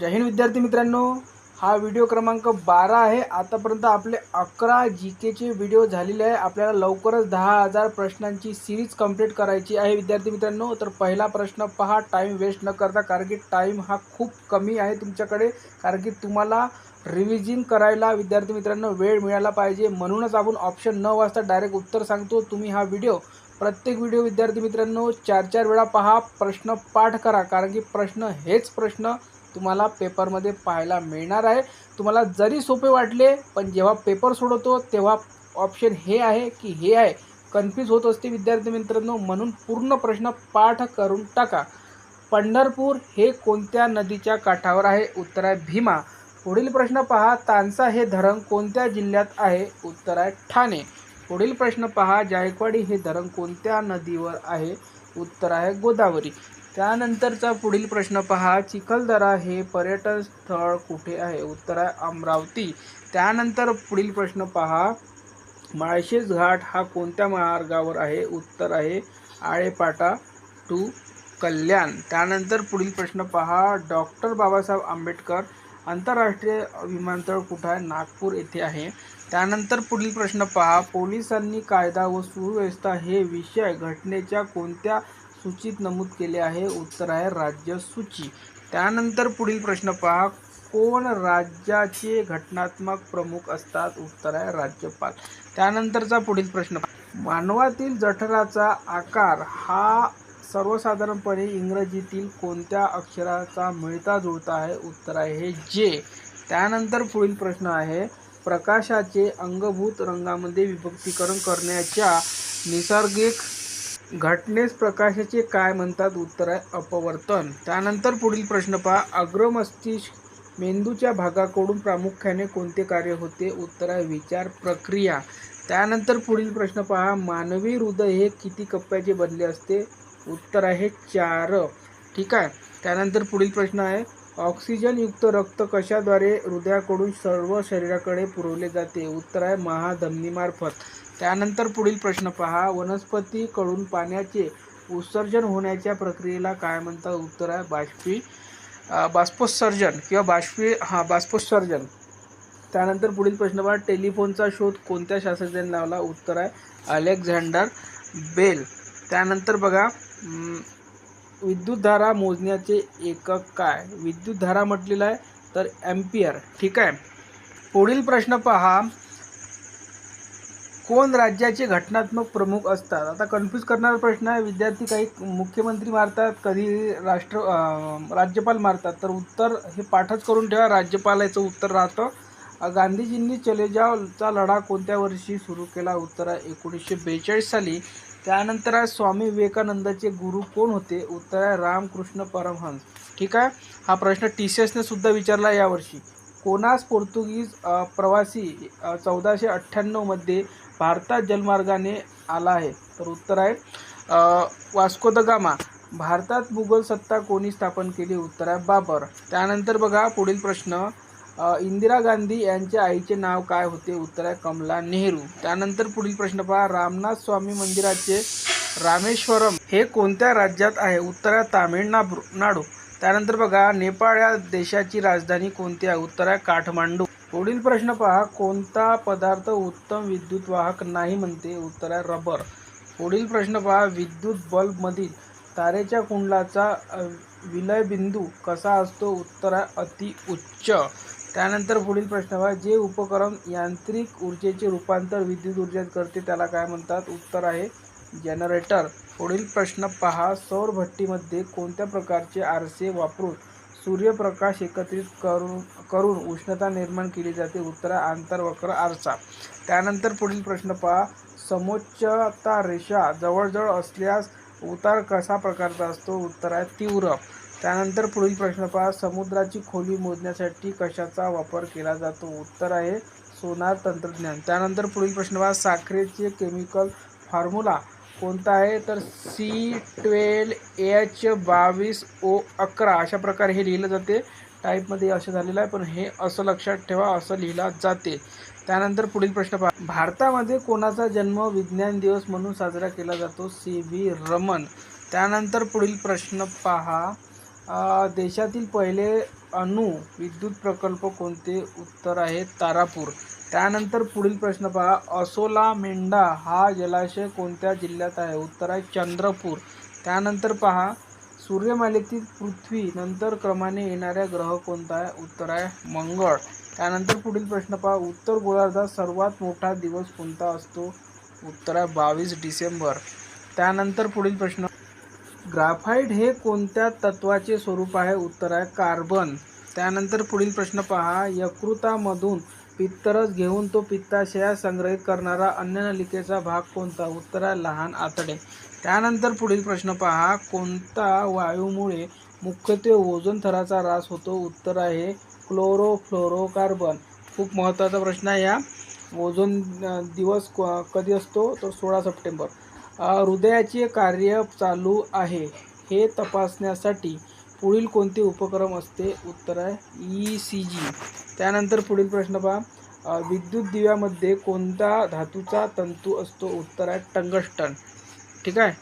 जय हिंद विद्यार्थी मित्रांनो हा व्हिडिओ क्रमांक बारा आहे. आतापर्यंत आपले अकरा जी केचे व्हिडिओ झालेले आहे. आपल्याला लवकरच दहा हजार प्रश्नांची सिरीज कंप्लीट करायची आहे विद्यार्थी मित्रांनो. तर पहिला प्रश्न पहा टाईम वेस्ट न करता कारण की टाईम हा खूप कमी आहे तुमच्याकडे. कारण की तुम्हाला रिव्हिजिंग करायला विद्यार्थी मित्रांनो वेळ मिळाला पाहिजे. म्हणूनच आपण ऑप्शन न वाचता डायरेक्ट उत्तर सांगतो. तुम्ही हा व्हिडिओ प्रत्येक व्हिडिओ विद्यार्थी मित्रांनो चार चार वेळा पहा. प्रश्न पाठ करा कारण की प्रश्न हेच प्रश्न तुम्हाला पेपरमध्ये पाहायला मिळणार आहे. तुम्हाला जरी सोपे वाटले पण जेव्हा पेपर सोडवतो तेव्हा ऑप्शन हे आहे की हे आहे. कन्फ्यूज होत असते विद्यार्थी मित्रांनो म्हणून पूर्ण प्रश्न पाठ करून टाका. पंढरपूर हे कोणत्या नदीच्या काठावर आहे? उत्तर आहे भीमा. पुढील प्रश्न पहा तानसा हे धरण कोणत्या जिल्ह्यात आहे? उत्तर आहे ठाणे. पुढील प्रश्न पहा जायकवाडी हे धरण कोणत्या नदीवर आहे? उत्तर आहे गोदावरी. त्यानंतरचा पुढील प्रश्न पहा. चिखलदरा हे पर्यटन स्थळ कुठे आहे? उत्तर आहे अमरावती. त्यानंतर पुढील प्रश्न पहा. माळशेज घाट हा कोणत्या मार्गावर आहे? उत्तर आहे आळेपाटा टू कल्याण. त्यानंतर पुढील प्रश्न पहा. डॉक्टर बाबासाहेब आंबेडकर आंतरराष्ट्रीय विमानतळ कुठं आहे? नागपूर येथे आहे. त्यानंतर पुढील प्रश्न पहा. पोलिसांनी कायदा व सुव्यवस्था हे विषय घटनेच्या कोणत्या सूचीत नमूद केले आहे. उत्तर आहे राज्य सूची. त्यानंतर पुढील प्रश्न पहा. कोण राज्याचे घटनात्मक प्रमुख असतात? उत्तर आहे राज्यपाल. त्यानंतरचा पुढील प्रश्न मानवातील जठराचा आकार हा सर्वसाधारणपणे इंग्रजीतील कोणत्या अक्षराचा मिळता जुळता आहे? उत्तर आहे हे जे. त्यानंतर पुढील प्रश्न आहे. प्रकाशाचे अंगभूत रंगामध्ये विभक्तीकरण करण्याच्या नैसर्गिक घटनेस प्रकाशाचे काय म्हणतात? उत्तर आहे अपवर्तन. त्यानंतर पुढील प्रश्न पहा. अग्रमस्तिष्क मेंदूच्या भागाकडून प्रामुख्याने कोणते कार्य होते? उत्तर आहे विचार प्रक्रिया. त्यानंतर पुढील प्रश्न पहा. मानवी हृदय हे किती कप्प्याचे बनले असते? उत्तर आहे चार. ठीक आहे. त्यानंतर पुढील प्रश्न आहे. ऑक्सिजनयुक्त रक्त कशाद्वारे हृदयाकडून सर्व शरीराकडे पुरवले जाते? उत्तर आहे महाधमनीमार्फत. त्यानंतर पुढील प्रश्न पहा. वनस्पतीकडून पाण्याचे उत्सर्जन होण्याच्या प्रक्रियेला काय म्हणतात? उत्तर आहे बाष्पी बाष्पोत्सर्जन किंवा बाष्पी हां बाष्पोत्सर्जन. त्यानंतर पुढील प्रश्न पहा. टेलिफोनचा शोध कोणत्या शास्त्रज्ञाने लावला? उत्तर आहे अलेक्झांडर बेल. त्यानंतर बघा विद्युत विद्युतधारा मोजण्याचे एकक काय? विद्युतधारा म्हटलेलं आहे तर ॲम्पियर ठीक आहे. पुढील प्रश्न पहा. कोण राज्याचे घटनात्मक प्रमुख असतात? आता कन्फ्यूज करणारा प्रश्न आहे. विद्यार्थी काही मुख्यमंत्री मारतात कधी राष्ट्र राज्यपाल मारतात. तर उत्तर हे पाठच करून ठेवा. राज्यपालाचं उत्तर राहतं. गांधीजींनी चलेजावचा लढा कोणत्या वर्षी सुरू केला? उत्तर आहे एकोणीसशे बेचाळीस साली. त्यानंतर आहे स्वामी विवेकानंदाचे गुरु कोण होते? उत्तर आहे रामकृष्ण परमहंस. ठीक आहे? हा प्रश्न टी सी एसने सुद्धा विचारला यावर्षी. कोणास पोर्तुगीज प्रवासी चौदाशे अठ्ठ्याण्णवमध्ये भारतात जलमार्गाने आला आहे. तर उत्तर आहे वास्को द गामा. भारतात मुघल सत्ता कोणी स्थापन केली? उत्तर आहे बाबर. त्यानंतर बघा पुढील प्रश्न इंदिरा गांधी यांच्या आईचे नाव काय होते? उत्तर आहे कमला नेहरू. त्यानंतर पुढील प्रश्न पहा रामनाथ स्वामी मंदिराचे रामेश्वरम हे कोणत्या राज्यात आहे? उत्तर आहे तामिळनाडू. नाडू. त्यानंतर बघा नेपाळ या देशाची राजधानी कोणती आहे? उत्तर आहे काठमांडू. पुढील प्रश्न पहा. कोणता पदार्थ उत्तम विद्युत वाहक नाही म्हणते? उत्तर आहे रबर. पुढील प्रश्न पहा. विद्युत बल्बमधील तारेच्या कुंडलाचा विलयबिंदू कसा असतो? उत्तर आहे अति उच्च. त्यानंतर पुढील प्रश्न पहा. जे उपकरण यांत्रिक ऊर्जेचे रूपांतर विद्युत ऊर्जेत करते त्याला काय म्हणतात? उत्तर आहे जनरेटर. पुढील प्रश्न पहा. सौर भट्टीमध्ये कोणत्या प्रकारचे आरसे वापरून सूर्यप्रकाश एकत्रित करून करून उष्णता निर्माण केली जाते. उत्तर आहे आंतरवक्र आरसा. त्यानंतर पुढील प्रश्न पहा. समोच्चता रेषा जवळजवळ असल्यास उतार कसा प्रकारचा असतो? उत्तर आहे तीव्र. त्यानंतर पुढील प्रश्न पहा. समुद्राची खोली मोजण्यासाठी कशाचा वापर केला जातो? उत्तर आहे सोनार तंत्रज्ञान. त्यानंतर पुढील प्रश्न पहा. साखरेचे केमिकल फॉर्म्युला कोणता आहे? तर सी ट्वेल एच बावीस ओ अकरा. अशा प्रकारे हे लिहिलं जाते. टाईपमध्ये असं झालेलं आहे पण हे असं लक्षात ठेवा असं लिहिलं जाते. त्यानंतर पुढील प्रश्न पहा. भारतामध्ये कोणाचा जन्म विज्ञान दिवस म्हणून साजरा केला जातो? सी व्ही रमन त्यानंतर पुढील प्रश्न पहा. देशातील पहिले अणु विद्युत प्रकल्प कोणते? उत्तर आहे तारापूर. त्यानंतर पुढील प्रश्न पहा. असोला मेंढा हा जलाशय कोणत्या जिल्ह्यात आहे? उत्तर आहे चंद्रपूर. त्यानंतर पहा. सूर्यमालेतील पृथ्वी नंतर क्रमाने येणाऱ्या ग्रह कोणता आहे? उत्तर आहे मंगळ. त्यानंतर पुढील प्रश्न पहा. उत्तर गोलार्धात सर्वात मोठा दिवस कोणता असतो? उत्तर आहे बावीस डिसेंबर. त्यानंतर पुढील प्रश्न. ग्राफाईट हे कोणत्या तत्वाचे स्वरूप आहे? उत्तर आहे कार्बन. त्यानंतर पुढील प्रश्न पहा. यकृतामधून पित्तरस घेऊन तो पित्ताशया संग्रहित करणारा अन्ननलिकेचा भाग कोणता? उत्तर आहे लहान आतडे. त्यानंतर पुढील प्रश्न पहा. कोणता वायूमुळे मुख्यत्वे ओझोन थराचा ऱ्हास होतो? उत्तर आहे क्लोरोफ्लोरोकार्बन. खूप महत्त्वाचा प्रश्न आहे या. ओझोन दिवस क- कधी असतो? तर सोळा सप्टेंबर. हृदयाचे कार्य चालू आहे. हे तपासण्यासाठी पुढील कोणते उपक्रम असते? उत्तर आहे ई सी जी त्यानंतर पुढील प्रश्न पहा. विद्युत दिव्यामध्ये कोणता धातूचा तंतू असतो? उत्तर आहे टंगस्टन. ठीक आहे?